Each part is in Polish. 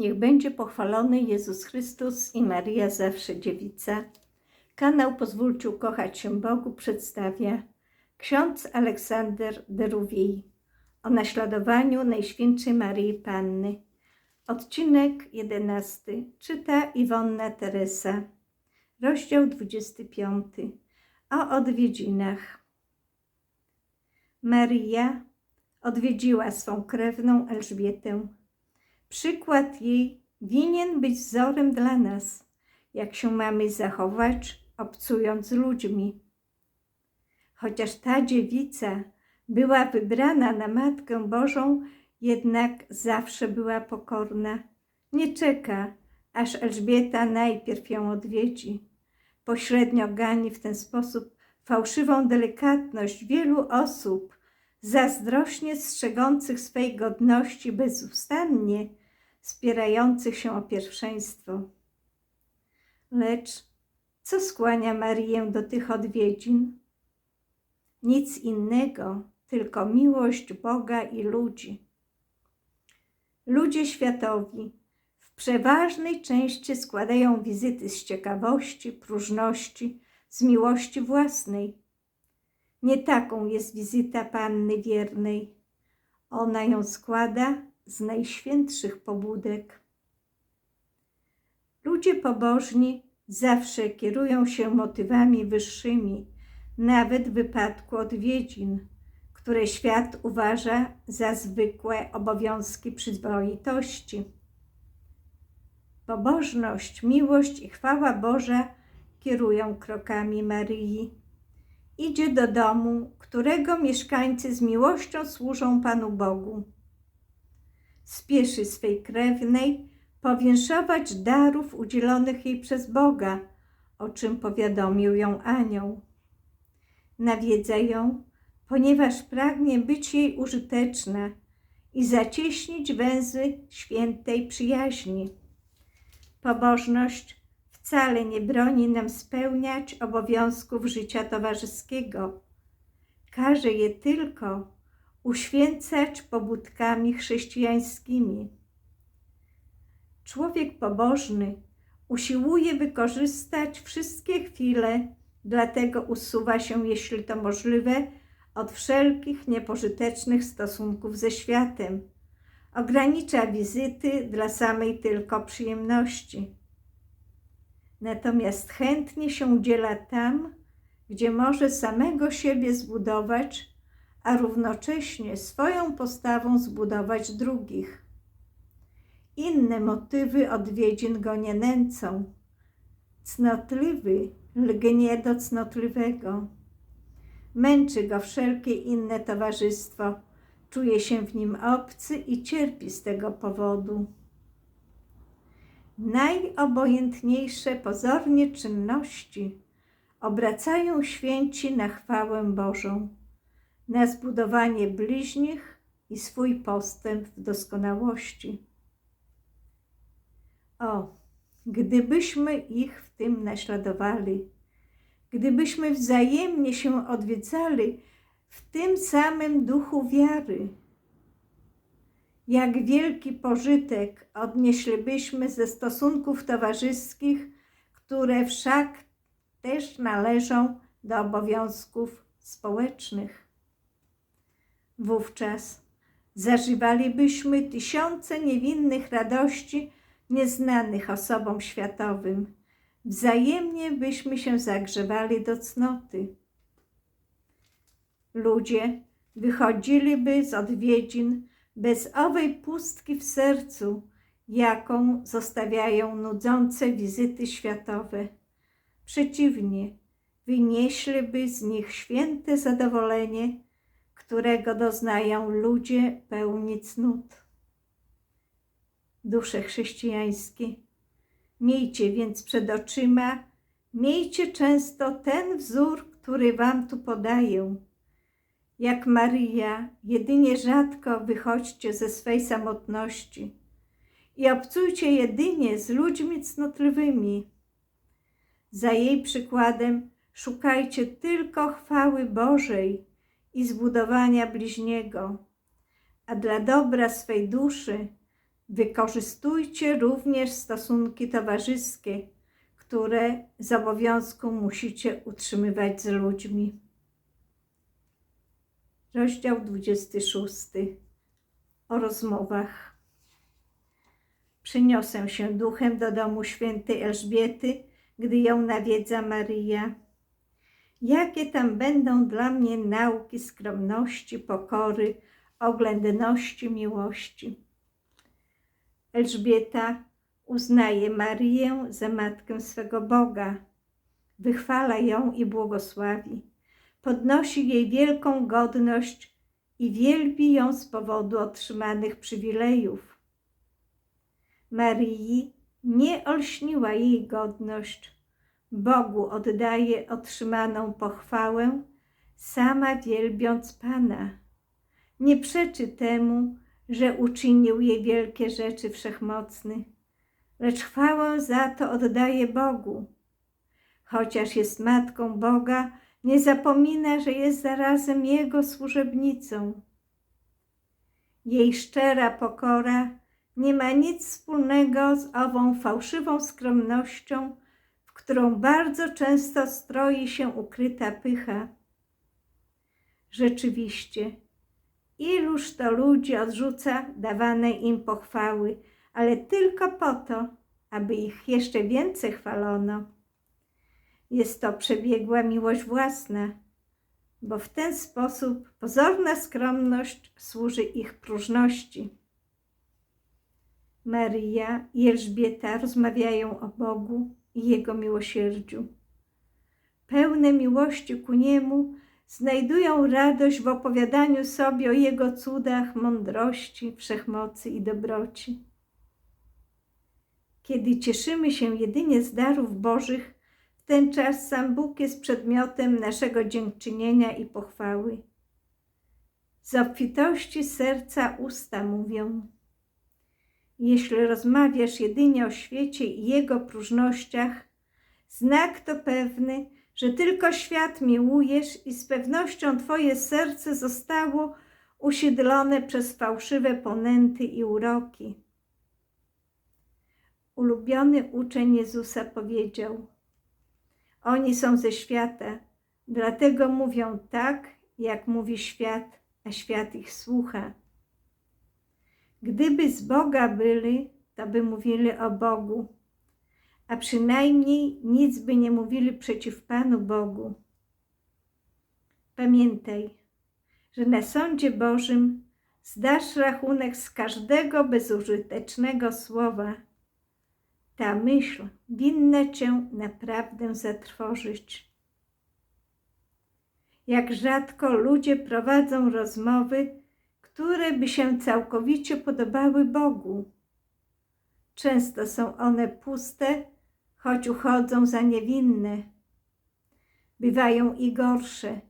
Niech będzie pochwalony Jezus Chrystus i Maria zawsze dziewica. Kanał Pozwólcie ukochać się Bogu przedstawia ksiądz Aleksander de Rouvier o naśladowaniu Najświętszej Maryi Panny. Odcinek 11 czyta Iwonna Teresa. Rozdział 25 o odwiedzinach. Maria odwiedziła swą krewną Elżbietę. Przykład jej winien być wzorem dla nas, jak się mamy zachować, obcując z ludźmi. Chociaż ta dziewica była wybrana na Matkę Bożą, jednak zawsze była pokorna. Nie czeka, aż Elżbieta najpierw ją odwiedzi. Pośrednio gani w ten sposób fałszywą delikatność wielu osób, zazdrośnie strzegących swej godności bezustannie, spierających się o pierwszeństwo. Lecz co skłania Marię do tych odwiedzin? Nic innego, tylko miłość Boga i ludzi. Ludzie światowi w przeważnej części składają wizyty z ciekawości, próżności, z miłości własnej. Nie taką jest wizyta Panny Wiernej. Ona ją składa z najświętszych pobudek. Ludzie pobożni zawsze kierują się motywami wyższymi, nawet w wypadku odwiedzin, które świat uważa za zwykłe obowiązki przyzwoitości. Pobożność, miłość i chwała Boża kierują krokami Maryi. Idzie do domu, którego mieszkańcy z miłością służą Panu Bogu. Spieszy swej krewnej powinszować darów udzielonych jej przez Boga, o czym powiadomił ją anioł. Nawiedza ją, ponieważ pragnie być jej użyteczna i zacieśnić węzy świętej przyjaźni. Pobożność wcale nie broni nam spełniać obowiązków życia towarzyskiego. Każe je tylko uświęcać pobudkami chrześcijańskimi. Człowiek pobożny usiłuje wykorzystać wszystkie chwile, dlatego usuwa się, jeśli to możliwe, od wszelkich niepożytecznych stosunków ze światem. Ogranicza wizyty dla samej tylko przyjemności. Natomiast chętnie się udziela tam, gdzie może samego siebie zbudować, a równocześnie swoją postawą zbudować drugich. Inne motywy odwiedzin go nie nęcą. Cnotliwy lgnie do cnotliwego. Męczy go wszelkie inne towarzystwo, czuje się w nim obcy i cierpi z tego powodu. Najobojętniejsze pozornie czynności obracają święci na chwałę Bożą, na zbudowanie bliźnich i swój postęp w doskonałości. O, gdybyśmy ich w tym naśladowali, gdybyśmy wzajemnie się odwiedzali w tym samym duchu wiary, jak wielki pożytek odnieślibyśmy ze stosunków towarzyskich, które wszak też należą do obowiązków społecznych. Wówczas zażywalibyśmy tysiące niewinnych radości nieznanych osobom światowym. Wzajemnie byśmy się zagrzewali do cnoty. Ludzie wychodziliby z odwiedzin bez owej pustki w sercu, jaką zostawiają nudzące wizyty światowe. Przeciwnie, wynieśliby z nich święte zadowolenie, którego doznają ludzie pełni cnót. Dusze chrześcijańskie, miejcie więc przed oczyma, miejcie często ten wzór, który wam tu podaję jak Maryja, jedynie rzadko wychodźcie ze swej samotności i obcujcie jedynie z ludźmi cnotliwymi. Za jej przykładem szukajcie tylko chwały Bożej i zbudowania bliźniego, a dla dobra swej duszy Wykorzystujcie również stosunki towarzyskie, które z obowiązku musicie utrzymywać z ludźmi. Rozdział 26 o rozmowach. Przyniosę się duchem do domu świętej Elżbiety, gdy ją nawiedza Maryja. Jakie tam będą dla mnie nauki skromności, pokory, oględności, miłości. Elżbieta uznaje Maryję za matkę swego Boga, wychwala ją i błogosławi, podnosi jej wielką godność i wielbi ją z powodu otrzymanych przywilejów. Maryi nie olśniła jej godność, Bogu oddaje otrzymaną pochwałę, sama wielbiąc Pana. Nie przeczy temu, że uczynił jej wielkie rzeczy wszechmocny, lecz chwałę za to oddaje Bogu. Chociaż jest matką Boga, nie zapomina, że jest zarazem Jego służebnicą. Jej szczera pokora nie ma nic wspólnego z ową fałszywą skromnością, którą bardzo często stroi się ukryta pycha. Rzeczywiście, iluż to ludzi odrzuca dawane im pochwały, ale tylko po to, aby ich jeszcze więcej chwalono. Jest to przebiegła miłość własna, bo w ten sposób pozorna skromność służy ich próżności. Maryja i Elżbieta rozmawiają o Bogu i Jego miłosierdziu. Pełne miłości ku Niemu znajdują radość w opowiadaniu sobie o Jego cudach, mądrości, wszechmocy i dobroci. Kiedy cieszymy się jedynie z darów Bożych, w ten czas sam Bóg jest przedmiotem naszego dziękczynienia i pochwały. Z obfitości serca usta mówią. Jeśli rozmawiasz jedynie o świecie i jego próżnościach, znak to pewny, że tylko świat miłujesz i z pewnością Twoje serce zostało usiedlone przez fałszywe ponęty i uroki. Ulubiony uczeń Jezusa powiedział: Oni są ze świata, dlatego mówią tak, jak mówi świat, a świat ich słucha. Gdyby z Boga byli, to by mówili o Bogu, a przynajmniej nic by nie mówili przeciw Panu Bogu. Pamiętaj, że na sądzie Bożym zdasz rachunek z każdego bezużytecznego słowa. Ta myśl winna cię naprawdę zatrwożyć. Jak rzadko ludzie prowadzą rozmowy, które by się całkowicie podobały Bogu. Często są one puste, choć uchodzą za niewinne. Bywają i gorsze.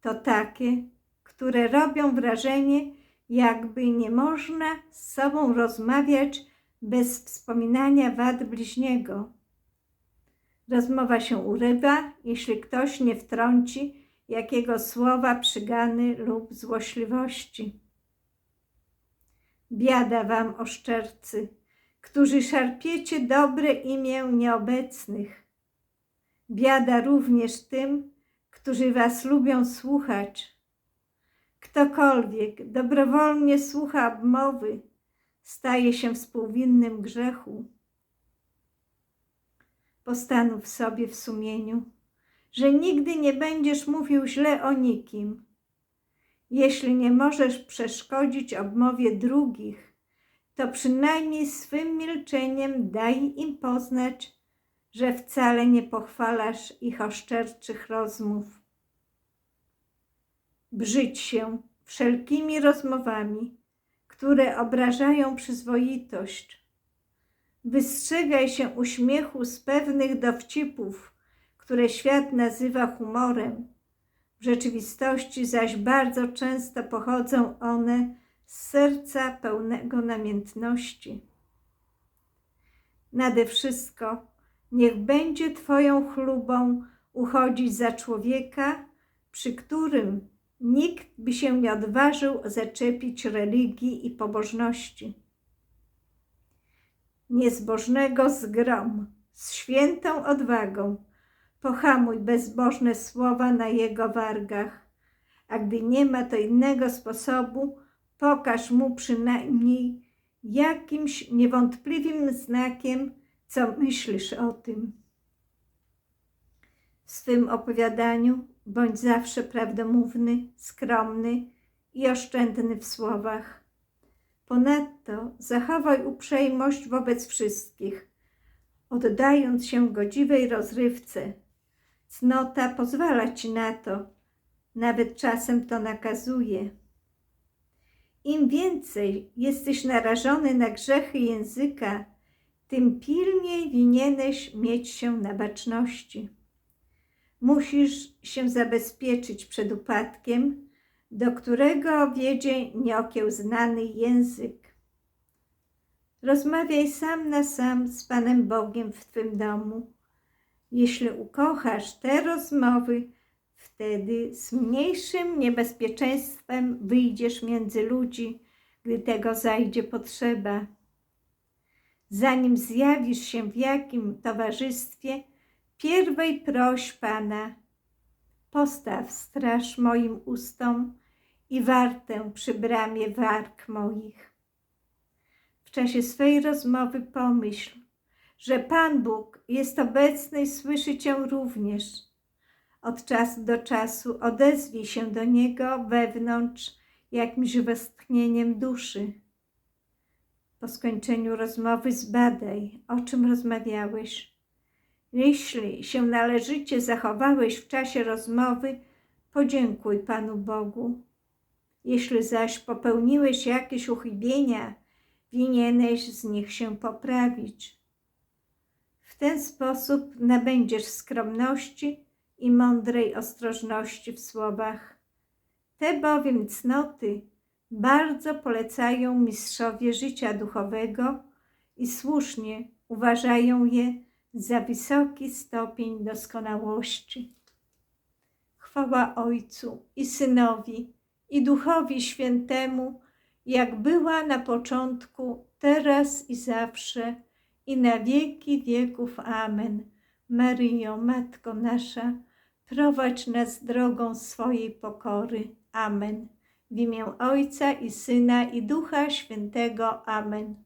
To takie, które robią wrażenie, jakby nie można z sobą rozmawiać bez wspominania wad bliźniego. Rozmowa się urywa, jeśli ktoś nie wtrąci jakiego słowa przygany lub złośliwości. Biada wam, oszczercy, którzy szarpiecie dobre imię nieobecnych. Biada również tym, którzy was lubią słuchać. Ktokolwiek dobrowolnie słucha obmowy, staje się współwinnym grzechu. Postanów sobie w sumieniu, że nigdy nie będziesz mówił źle o nikim, jeśli nie możesz przeszkodzić obmowie drugich, to przynajmniej swym milczeniem daj im poznać, że wcale nie pochwalasz ich oszczerczych rozmów. Brzydź się wszelkimi rozmowami, które obrażają przyzwoitość. Wystrzegaj się uśmiechu z pewnych dowcipów, które świat nazywa humorem w rzeczywistości zaś bardzo często pochodzą one z serca pełnego namiętności. Nade wszystko niech będzie Twoją chlubą uchodzić za człowieka, przy którym nikt by się nie odważył zaczepić religii i pobożności. niezbożnego zgrom, z świętą odwagą. Pohamuj bezbożne słowa na jego wargach. A gdy nie ma to innego sposobu, pokaż mu przynajmniej jakimś niewątpliwym znakiem, co myślisz o tym. W swym opowiadaniu bądź zawsze prawdomówny, skromny i oszczędny w słowach. Ponadto zachowaj uprzejmość wobec wszystkich, oddając się godziwej rozrywce. Cnota pozwala ci na to, nawet czasem to nakazuje. Im więcej jesteś narażony na grzechy języka, tym pilniej winieneś mieć się na baczności. Musisz się zabezpieczyć przed upadkiem, do którego wiedzie nieokiełznany język. Rozmawiaj sam na sam z Panem Bogiem w Twym domu. Jeśli ukochasz te rozmowy, wtedy z mniejszym niebezpieczeństwem wyjdziesz między ludzi, gdy tego zajdzie potrzeba. Zanim zjawisz się w jakim towarzystwie, pierwej proś Pana, postaw straż moim ustom i wartę przy bramie warg moich. W czasie swej rozmowy pomyśl, że Pan Bóg jest obecny i słyszy Cię również. Od czasu do czasu odezwij się do Niego wewnątrz jakimś westchnieniem duszy. Po skończeniu rozmowy zbadaj, o czym rozmawiałeś. Jeśli się należycie zachowałeś w czasie rozmowy, podziękuj Panu Bogu. Jeśli zaś popełniłeś jakieś uchybienia, winieneś z nich się poprawić. W ten sposób nabędziesz skromności i mądrej ostrożności w słowach. Te bowiem cnoty bardzo polecają mistrzowie życia duchowego i słusznie uważają je za wysoki stopień doskonałości. Chwała Ojcu i Synowi i Duchowi Świętemu, jak była na początku, teraz i zawsze, i na wieki wieków. Amen. Maryjo, Matko nasza, prowadź nas drogą swojej pokory. Amen. W imię Ojca i Syna i Ducha Świętego. Amen.